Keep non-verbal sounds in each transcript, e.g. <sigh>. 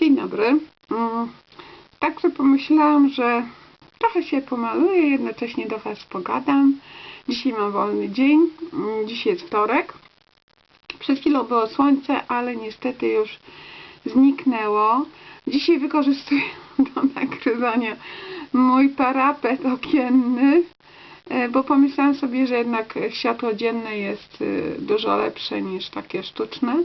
Dzień dobry. Mm, Tak sobie pomyślałam, że trochę się pomaluję, jednocześnie do Was pogadam. Dzisiaj mam wolny dzień. Mm, Dzisiaj jest wtorek. Przed chwilą było słońce, ale niestety już zniknęło. Dzisiaj wykorzystuję <laughs> do nagrywania mój parapet okienny, e, bo pomyślałam sobie, że jednak światło dzienne jest e, dużo lepsze niż takie sztuczne.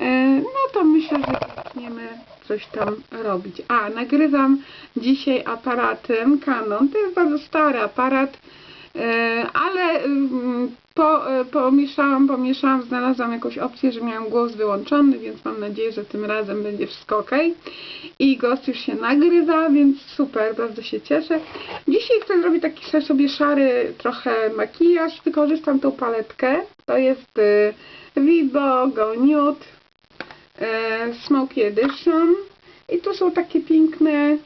E, No to myślę, że zaczniemy coś tam robić. A, nagrywam dzisiaj aparatem Canon. To jest bardzo stary aparat, e, ale mm, po, e, pomieszałam, pomieszałam, znalazłam jakąś opcję, że miałam głos wyłączony, więc mam nadzieję, że tym razem będzie wszystko ok. I głos już się nagrywa, więc super, bardzo się cieszę. Dzisiaj chcę zrobić taki sobie szary trochę makijaż. Wykorzystam tą paletkę. To jest y, Vivo Go Nude Smoky Edition i tu są takie piękne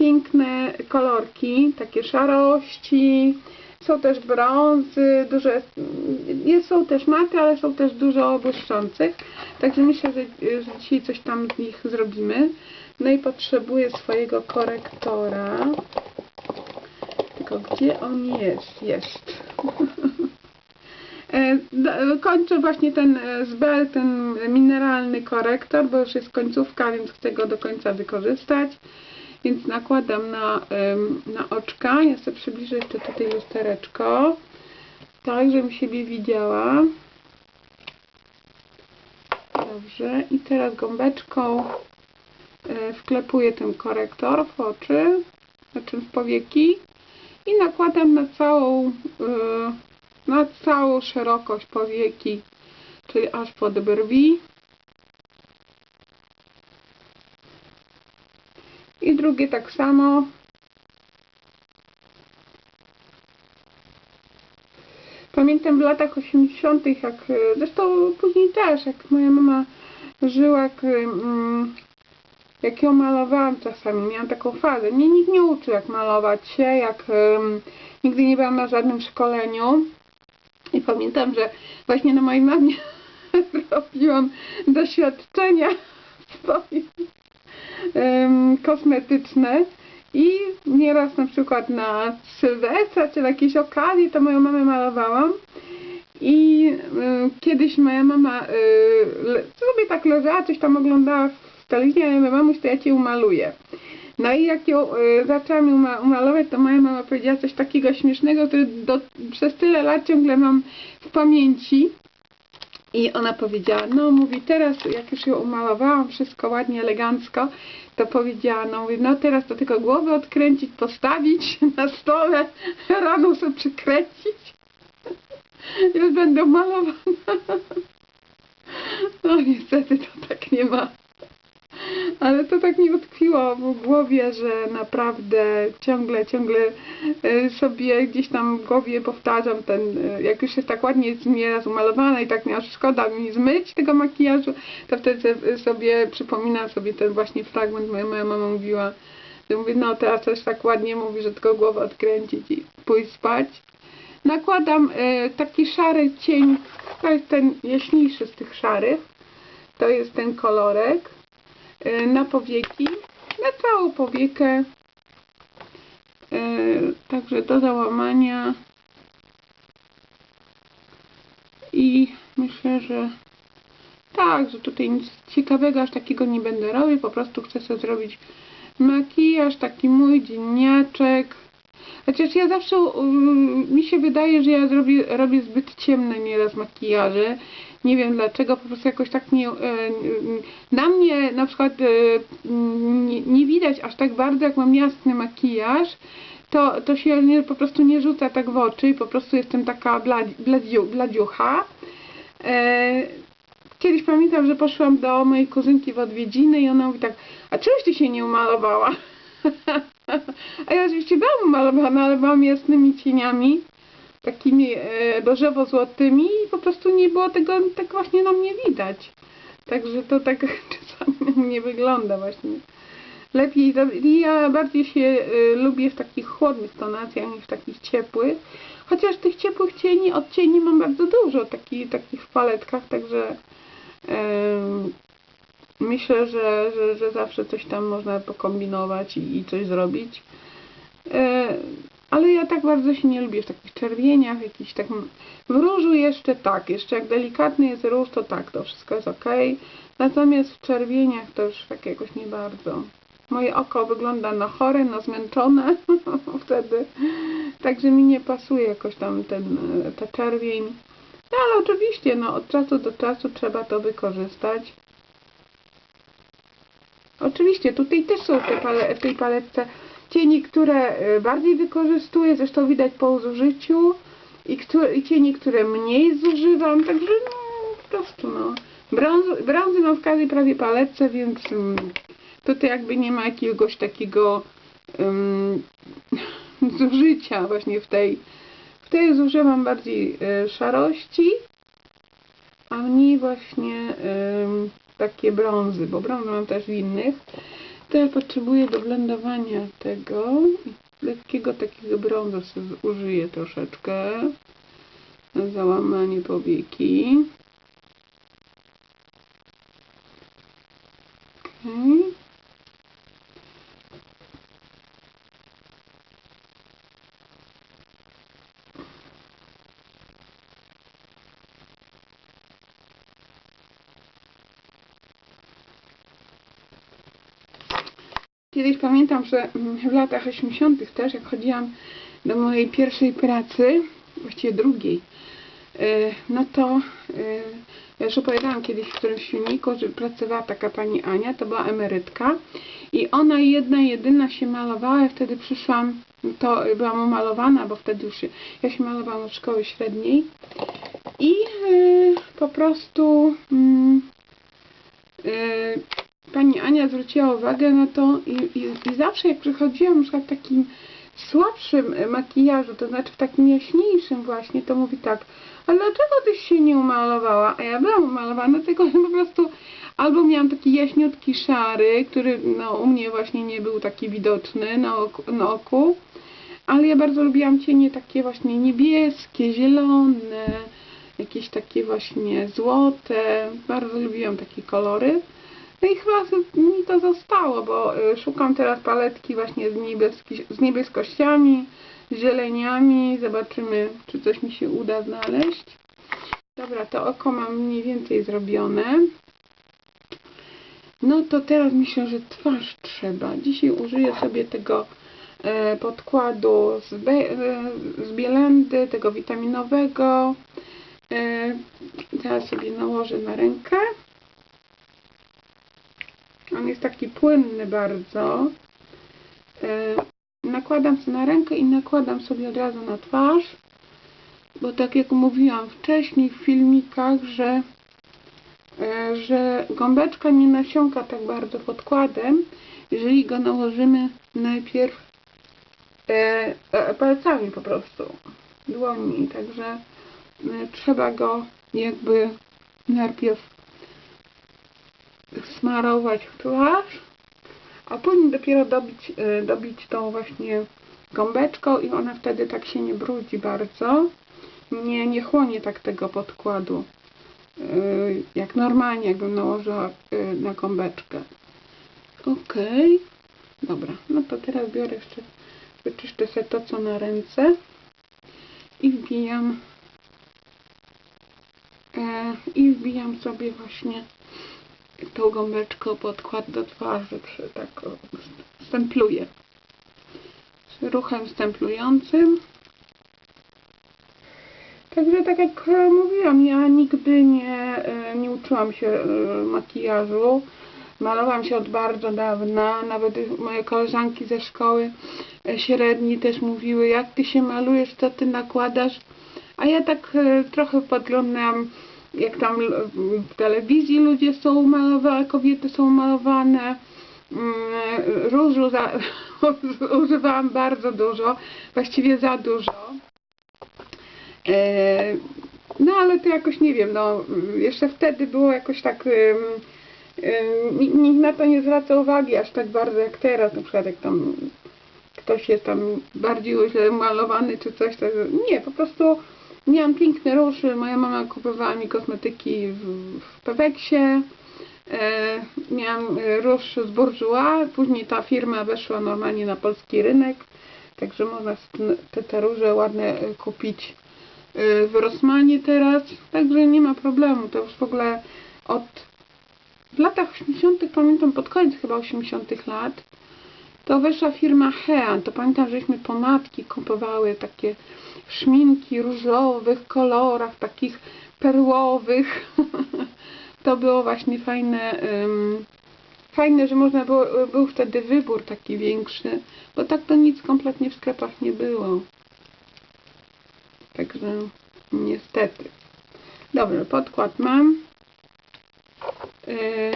piękne kolorki, takie szarości. Są też brązy, dużo jest, są też maty, ale są też dużo błyszczących. Także myślę, że, że dzisiaj coś tam z nich zrobimy. No i potrzebuję swojego korektora. Tylko gdzie on jest? jest. E, <laughs> Kończę właśnie ten e, zbel, ten mineralny korektor, bo już jest końcówka, więc chcę go do końca wykorzystać. Więc nakładam na, na oczka. Ja sobie przybliżę jeszcze tutaj lustereczko, tak, żebym siebie widziała. Dobrze. I teraz gąbeczką e, wklepuję ten korektor w oczy, znaczy w powieki i nakładam na całą e, na całą szerokość powieki, czyli aż pod brwi. I drugie tak samo. Pamiętam w latach 80., jak e, zresztą później też, jak moja mama żyła, jak, mm, jak ją malowałam czasami, miałam taką fazę. Mnie nikt nie uczył jak malować się, jak nigdy nie byłam na żadnym szkoleniu. I pamiętam, że właśnie na mojej mamie <laughs> robiłam doświadczenia swoje em, kosmetyczne i nieraz na przykład na Sylwestra czy na jakiejś okazji to moją mamę malowałam i y, kiedyś moja mama y, sobie tak leżała, coś tam oglądała w telewizji, ja mówię, mamuś, to ja cię umaluję. No i jak ją y, zaczęłam ją ma- umalować, to moja mama powiedziała coś takiego śmiesznego, który do, przez tyle lat ciągle mam w pamięci. I ona powiedziała, no mówi, teraz jak już ją umalowałam, wszystko ładnie, elegancko, to powiedziała, no mówi, no teraz to tylko głowę odkręcić, postawić <laughs> na stole, rano sobie przykręcić. Już będę malowana. <laughs> No niestety to tak nie ma. Ale to tak mi utkwiło w głowie, że naprawdę ciągle, ciągle e, sobie gdzieś tam w głowie powtarzam ten, e, jak już jest tak ładnie nieraz umalowana i tak mi aż szkoda mi zmyć tego makijażu, to wtedy sobie przypominam sobie ten właśnie fragment, moja, moja mama mówiła, że mówi, no teraz też tak ładnie mówi, że tylko głowę odkręcić i pójść spać. Nakładam e, taki szary cień, to jest ten jaśniejszy z tych szarych, to jest ten kolorek na powieki, na całą powiekę, e, także do załamania i myślę, że tak, że tutaj nic ciekawego aż takiego nie będę robić, po prostu chcę sobie zrobić makijaż, taki mój dzienniaczek. Chociaż ja zawsze, um, mi się wydaje, że ja zrobię, robię zbyt ciemne nieraz makijaże. Nie wiem dlaczego, po prostu jakoś tak nie... E, na mnie na przykład e, nie, widać aż tak bardzo, jak mam jasny makijaż. To, to się nie, po prostu nie rzuca tak w oczy i po prostu jestem taka bladzi, bladziu, bladziucha. E, kiedyś pamiętam, że poszłam do mojej kuzynki w odwiedziny i ona mówi tak, a czemuś ty się nie umalowała? <laughs> a ja oczywiście byłam umalowana, ale byłam jasnymi cieniami, takimi e, beżowo-złotymi i po prostu nie było tego tak właśnie na mnie widać. Także to tak <laughs> czasami na mnie wygląda właśnie. Lepiej, ja bardziej się e, lubię w takich chłodnych tonacjach niż w takich ciepłych. Chociaż tych ciepłych cieni, odcieni mam bardzo dużo taki, takich w paletkach, także em, myślę, że, że, że zawsze coś tam można pokombinować i, i coś zrobić. E, ale ja tak bardzo się nie lubię w takich czerwieniach, w jakichś takim... W różu jeszcze tak, jeszcze jak delikatny jest róż, to tak, to wszystko jest ok. Natomiast w czerwieniach to już tak jakoś nie bardzo. Moje oko wygląda na chore, na zmęczone <laughs> wtedy. Także mi nie pasuje jakoś tam ten, ta czerwień. No ale oczywiście, no od czasu do czasu trzeba to wykorzystać. Oczywiście, tutaj też są te pale, w tej paletce cieni, które e, bardziej wykorzystuję, zresztą widać po zużyciu i, które, i cieni, które mniej zużywam, także no po prostu no. Brąz, brązy mam w każdej prawie paletce, więc mm, tutaj jakby nie ma jakiegoś takiego um, <laughs> zużycia właśnie w tej. W tej zużywam bardziej e, szarości, a mniej właśnie takie brązy, bo brązy mam też w innych. Teraz potrzebuję do blendowania tego lekkiego takiego brązu użyję troszeczkę na załamanie powieki. Okay. Kiedyś pamiętam, że mm, w latach 80. też, jak chodziłam do mojej pierwszej pracy, właściwie drugiej, e, no to e, ja już opowiadałam kiedyś w którymś filmiku, że pracowała taka pani Ania, to była emerytka i ona jedna, jedyna się malowała, ja wtedy przyszłam, to byłam umalowana, bo wtedy już ja się malowałam od szkoły średniej i e, po prostu mm, pani Ania zwróciła uwagę na to i, i, i zawsze jak przychodziłam na w takim słabszym e, makijażu, to znaczy w takim jaśniejszym właśnie, to mówi tak, a dlaczego tyś się nie umalowała? A ja byłam umalowana, <laughs> tylko po prostu albo miałam taki jaśniutki szary, który no, u mnie właśnie nie był taki widoczny na oku, na oku ale ja bardzo lubiłam cienie takie właśnie niebieskie, zielone, jakieś takie właśnie złote, bardzo lubiłam takie kolory. No i chyba mi to zostało, bo y, szukam teraz paletki właśnie z, niebieski, z niebieskościami, zieleniami. Zobaczymy, czy coś mi się uda znaleźć. Dobra, to oko mam mniej więcej zrobione. No to teraz myślę, że twarz trzeba. Dzisiaj użyję sobie tego e, podkładu z, be, e, z Bielendy, tego witaminowego. E, teraz sobie nałożę na rękę. On jest taki płynny bardzo. E, nakładam sobie na rękę i nakładam sobie od razu na twarz. Bo tak jak mówiłam wcześniej w filmikach, że, e, że gąbeczka nie nasiąka tak bardzo podkładem, jeżeli go nałożymy najpierw e, palcami po prostu, dłońmi. Także trzeba go jakby najpierw smarować w twarz, a później dopiero dobić, y, dobić tą właśnie gąbeczką i ona wtedy tak się nie brudzi bardzo. Nie, nie chłonie tak tego podkładu, y, jak normalnie, jakbym nałożyła y, na gąbeczkę. Ok, dobra, no to teraz biorę jeszcze, wyczyszczę sobie to, co na ręce i wbijam e, i wbijam sobie właśnie tą gąbeczką podkład do twarzy, przy, tak o, ruchem stemplującym. Także tak jak e, mówiłam, ja nigdy nie, e, nie uczyłam się e, makijażu. Malowałam się od bardzo dawna, nawet moje koleżanki ze szkoły średniej też mówiły, jak ty się malujesz, co ty nakładasz. A ja tak trochę podglądam jak tam w telewizji ludzie są malowane, kobiety są malowane. Mm, Różu za, <laughs> używałam bardzo dużo, właściwie za dużo. E, no ale to jakoś nie wiem, no jeszcze wtedy było jakoś tak nikt na to nie zwraca uwagi aż tak bardzo jak teraz, na przykład jak tam ktoś jest tam bardziej źle malowany czy coś, to nie, po prostu miałam piękny róż, moja mama kupowała mi kosmetyki w, w Peweksie, E, miałam rusz z Bourjois, później ta firma weszła normalnie na polski rynek, także można te, te róże ładne e, kupić e, w Rossmanie teraz, także nie ma problemu, to już w ogóle od w latach 80. pamiętam pod koniec chyba 80. lat to weszła firma Hean, to pamiętam, żeśmy pomadki kupowały takie szminki różowych kolorach, takich perłowych. <laughs> to było właśnie fajne, ym, fajne, że można było, był wtedy wybór taki większy, bo tak to nic kompletnie w sklepach nie było. Także niestety. Dobra, podkład mam. Yy,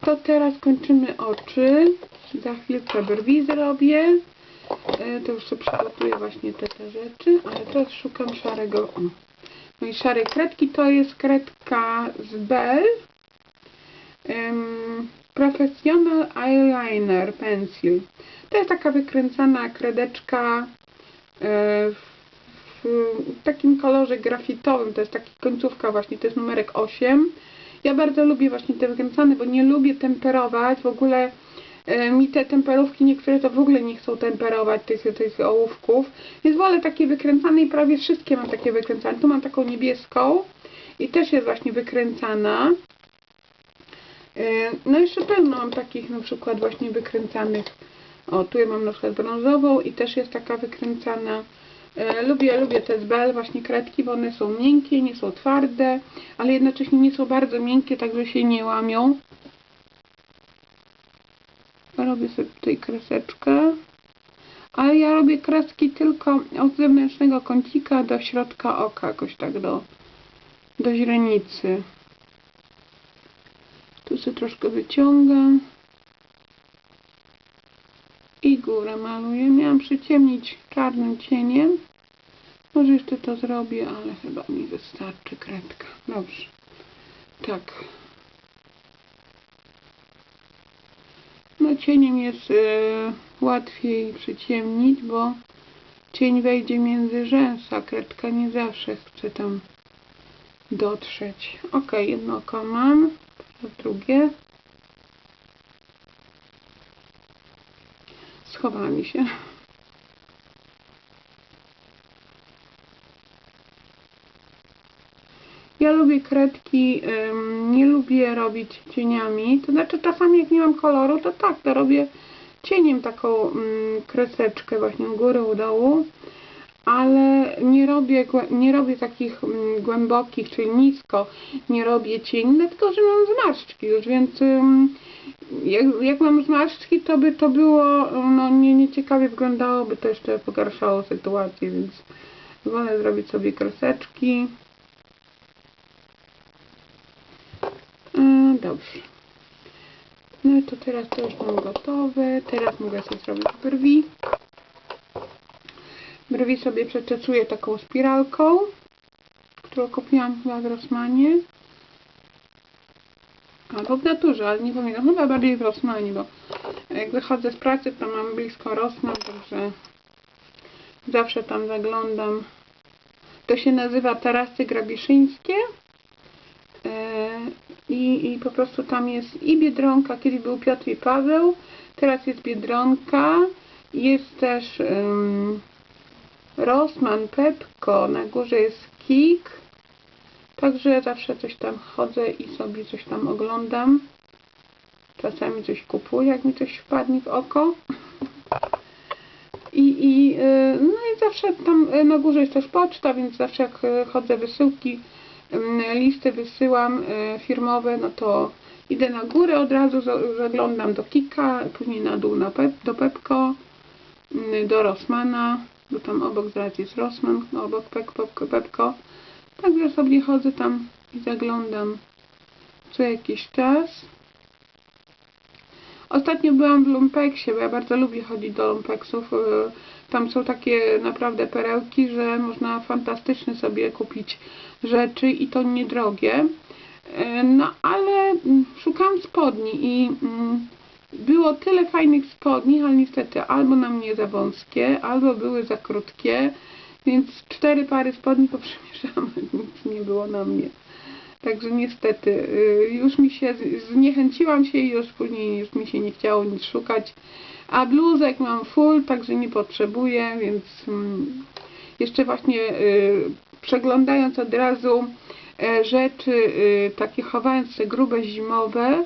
to teraz kończymy oczy. Za chwilkę brwi zrobię. E, To już sobie przygotuję właśnie te, te rzeczy, ale teraz szukam szarego. O. No i szarej kredki to jest kredka z Bell. Um, Professional Eyeliner Pencil. To jest taka wykręcana kredeczka e, w, w takim kolorze grafitowym. To jest taki końcówka właśnie, to jest numerek 8. Ja bardzo lubię właśnie te wykręcane, bo nie lubię temperować. W ogóle mi te temperówki niektóre to w ogóle nie chcą temperować tych, tych ołówków. Więc wolę takie wykręcane i prawie wszystkie mam takie wykręcane. Tu mam taką niebieską i też jest właśnie wykręcana. E, No jeszcze pełno mam takich na przykład właśnie wykręcanych. O, tu ja mam na przykład brązową i też jest taka wykręcana. E, Lubię, lubię te z Bell właśnie kredki, bo one są miękkie, nie są twarde, ale jednocześnie nie są bardzo miękkie, także się nie łamią. Robię sobie tutaj kreseczkę. Ale ja robię kreski tylko od zewnętrznego kącika do środka oka, jakoś tak do, do źrenicy. Tu sobie troszkę wyciągam. I górę maluję. Miałam przyciemnić czarnym cieniem. Może jeszcze to zrobię, ale chyba mi wystarczy kredka. Dobrze. Tak. Cieniem jest e, łatwiej przyciemnić, bo cień wejdzie między rzęsa. Kredka nie zawsze chce tam dotrzeć. Ok, jedno oko mam. Drugie. Schowała mi się. Ja lubię kredki, nie lubię robić cieniami. To znaczy czasami jak nie mam koloru, to tak, to robię cieniem taką ym, kreseczkę właśnie u góry, u dołu. Ale nie robię, nie robię takich ym, głębokich, czyli nisko, nie robię cieni, dlatego że mam zmarszczki już, więc jak, jak mam zmarszczki, to by to było, no nie, nieciekawie wyglądało, by to jeszcze pogarszało sytuację, więc wolę zrobić sobie kreseczki. E, Dobrze. No to teraz to już mam gotowe. Teraz mogę sobie zrobić brwi. Brwi sobie przeczesuję taką spiralką, którą kupiłam w Rossmanie. Albo w naturze, ale nie pamiętam. Chyba bardziej w Rossmanie, bo jak wychodzę z pracy, to mam blisko Rossmann, także zawsze tam zaglądam. To się nazywa Tarasy Grabiszyńskie. E, I, I po prostu tam jest i Biedronka, kiedyś był Piotr i Paweł, teraz jest Biedronka, jest też um, Rossmann, Pepko, na górze jest Kik, także zawsze coś tam chodzę i sobie coś tam oglądam. Czasami coś kupuję, jak mi coś wpadnie w oko. I, i, y, no i zawsze tam y, na górze jest też poczta, więc zawsze jak y, chodzę wysyłki, listy wysyłam y, firmowe, no to idę na górę od razu, za- zaglądam do Kika, później na dół na Pep, do Pepko, y, do Rossmana, bo tam obok zaraz jest Rossman, obok Pep, Pepko, Pepko. Także sobie chodzę tam i zaglądam co jakiś czas. Ostatnio byłam w Lumpeksie, bo ja bardzo lubię chodzić do Lumpeksów. Tam są takie naprawdę perełki, że można fantastycznie sobie kupić rzeczy i to niedrogie. Y, No ale mm, szukałam spodni i mm, było tyle fajnych spodni, ale niestety albo na mnie za wąskie, albo były za krótkie, więc cztery pary spodni <laughs> poprzymierzałam, nic nie było na mnie. Także niestety y, już mi się, zniechęciłam się i już później już mi się nie chciało nic szukać. A bluzek mam full, także nie potrzebuję, więc mm, jeszcze właśnie y, przeglądając od razu e, rzeczy, y, takie chowając te grube zimowe,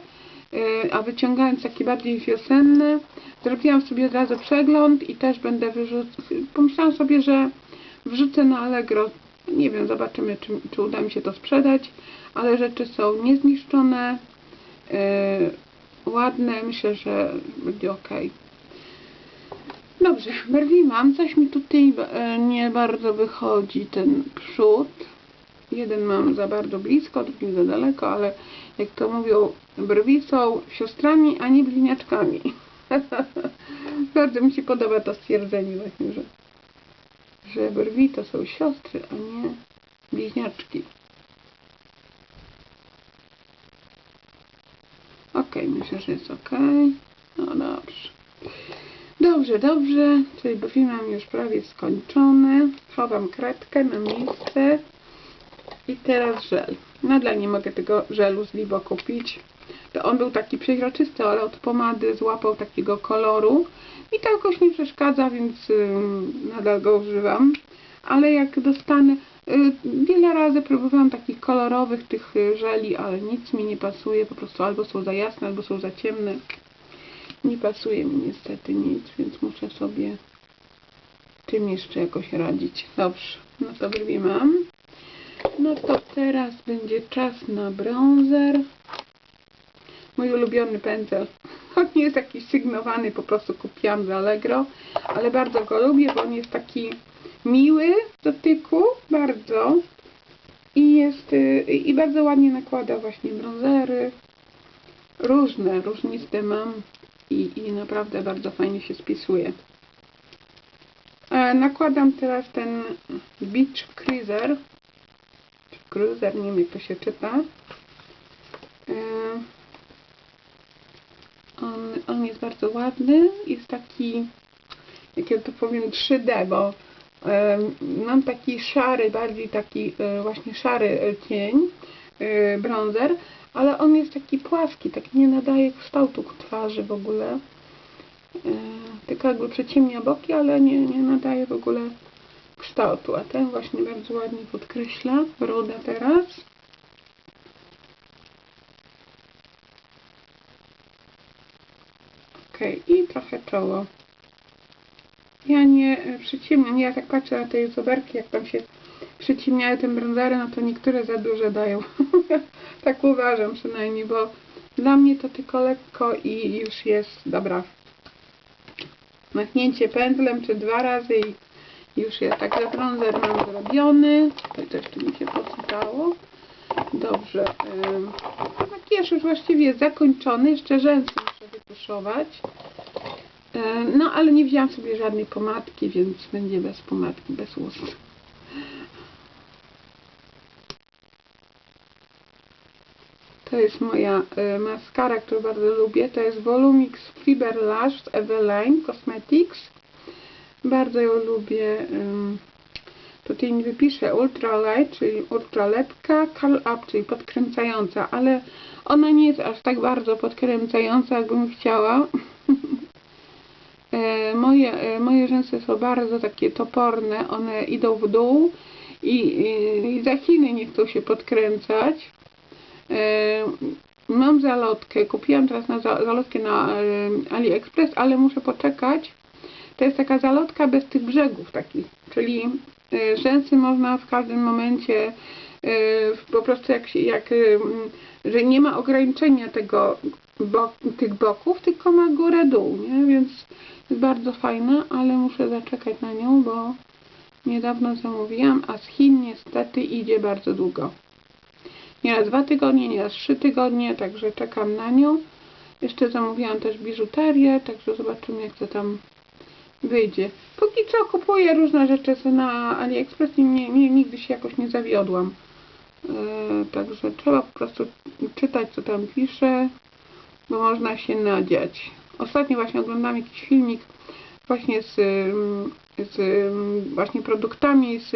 y, a wyciągając takie bardziej wiosenne, zrobiłam sobie od razu przegląd i też będę wyrzucać. Pomyślałam sobie, że wrzucę na Allegro. Nie wiem, zobaczymy, czy, czy uda mi się to sprzedać, ale rzeczy są niezniszczone, yy, ładne. Myślę, że będzie ok. Dobrze, brwi mam. Coś mi tutaj e, nie bardzo wychodzi ten przód. Jeden mam za bardzo blisko, drugi za daleko, ale jak to mówią, brwi są siostrami, a nie bliźniaczkami. <laughs> bardzo mi się podoba to stwierdzenie właśnie, że, że brwi to są siostry, a nie bliźniaczki. Ok, myślę, że jest ok. No dobrze. Dobrze, dobrze. Czyli brwi mam już prawie skończone. Chowam kredkę na miejsce. I teraz żel. Nadal nie mogę tego żelu z Libo kupić. To on był taki przeźroczysty, ale od pomady złapał takiego koloru. I to jakoś nie przeszkadza, więc nadal go używam. Ale jak dostanę... Y, wiele razy próbowałam takich kolorowych tych y, żeli, ale nic mi nie pasuje. Po prostu albo są za jasne, albo są za ciemne. Nie pasuje mi niestety nic, więc muszę sobie tym jeszcze jakoś radzić. Dobrze, no to brwi mam. No to teraz będzie czas na bronzer. Mój ulubiony pędzel. <laughs> On nie jest jakiś sygnowany, po prostu kupiłam z Allegro, ale bardzo go lubię, bo on jest taki miły w dotyku, bardzo. I jest, y, i bardzo ładnie nakłada właśnie bronzery. Różne, różniste mam i, i naprawdę bardzo fajnie się spisuje. E, nakładam teraz ten Beach Cruiser. Czy Cruiser, nie wiem jak to się czyta. E, on, on jest bardzo ładny. Jest taki, jak ja to powiem, 3D, bo e, mam taki szary, bardziej taki e, właśnie szary cień, e, bronzer, ale on jest taki płaski, tak nie nadaje kształtu twarzy w ogóle. E, tylko jakby przeciemnia boki, ale nie, nie nadaje w ogóle kształtu. A ten właśnie bardzo ładnie podkreśla. Ruda teraz. Ok, i trochę czoło. Ja nie e, przyciemniam, ja tak patrzę na te zoberki, jak tam się przyciemniają te bronzery, no to niektóre za duże dają. <laughs> tak uważam przynajmniej, bo dla mnie to tylko lekko i już jest, dobra. Machnięcie pędzlem czy dwa razy i już jest. Także bronzer mam zrobiony. Tutaj coś tu mi się posypało. Dobrze. Makijaż już właściwie jest zakończony. Jeszcze rzęsy muszę wytuszować. No, ale nie wziąłam sobie żadnej pomadki, więc będzie bez pomadki, bez ust. To jest moja y, maskara, którą bardzo lubię. To jest Volumix Fiber Lash Eveline Cosmetics. Bardzo ją lubię. Y, tutaj mi wypiszę Ultra Light, czyli ultra lepka, Curl Up, czyli podkręcająca, ale ona nie jest aż tak bardzo podkręcająca, jakbym chciała. E, <laughs> moje, e, moje rzęsy są bardzo takie toporne, one idą w dół i, i, i za Chiny nie chcą się podkręcać. E, mam zalotkę, kupiłam teraz na zalotkę na AliExpress, ale muszę poczekać. To jest taka zalotka bez tych brzegów takich, czyli rzęsy można w każdym momencie po prostu jak, jak że nie ma ograniczenia tego bo, tych boków, tylko ma górę dół, nie? Więc jest bardzo fajna, ale muszę zaczekać na nią, bo niedawno zamówiłam, a z Chin niestety idzie bardzo długo. Nieraz dwa tygodnie, nieraz trzy tygodnie, także czekam na nią. Jeszcze zamówiłam też biżuterię, także zobaczymy jak to tam wyjdzie. Póki co kupuję różne rzeczy na AliExpress i nie, nie, nigdy się jakoś nie zawiodłam. Yy, także trzeba po prostu czytać co tam pisze, bo można się nadziać. Ostatnio właśnie oglądam jakiś filmik właśnie z, z właśnie produktami z,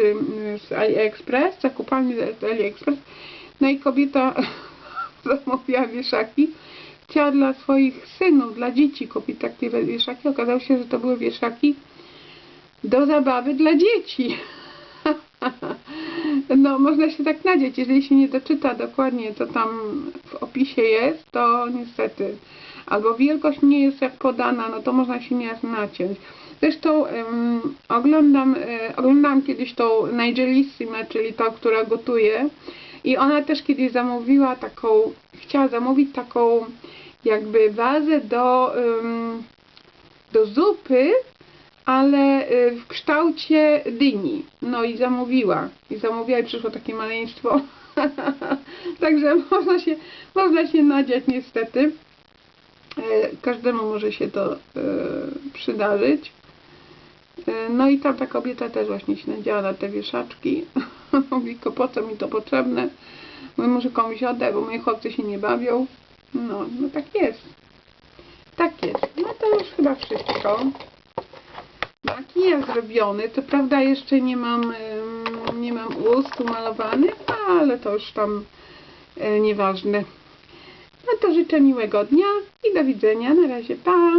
z AliExpress, zakupami z AliExpress. No i kobieta <laughs> zamówiła wieszaki. Chciała dla swoich synów, dla dzieci kupić takie wieszaki. Okazało się, że to były wieszaki do zabawy dla dzieci. <laughs> No, można się tak nadzieć. Jeżeli się nie doczyta dokładnie, co tam w opisie jest, to niestety albo wielkość nie jest jak podana, no to można się nie naciąć. Zresztą em, oglądam, oglądałam kiedyś tą Nigelissimę, czyli tą, która gotuje i ona też kiedyś zamówiła taką, chciała zamówić taką jakby wazę do, do zupy, ale y, w kształcie dyni. No i zamówiła. I zamówiła i przyszło takie maleństwo. <laughs> Także można się, można się nadziać niestety. E, Każdemu może się to e, przydarzyć. E, No i tam ta kobieta też właśnie się nadziała na te wieszaczki. <laughs> <laughs> Mówi, "Ko, po co mi to potrzebne? Mówię, może komuś oddać, bo moi chłopcy się nie bawią. No, no tak jest. Tak jest. No to już chyba wszystko. Makijaż zrobiony, co prawda jeszcze nie mam, nie mam ust umalowanych, ale to już tam e, nieważne. No to życzę miłego dnia i do widzenia. Na razie, pa!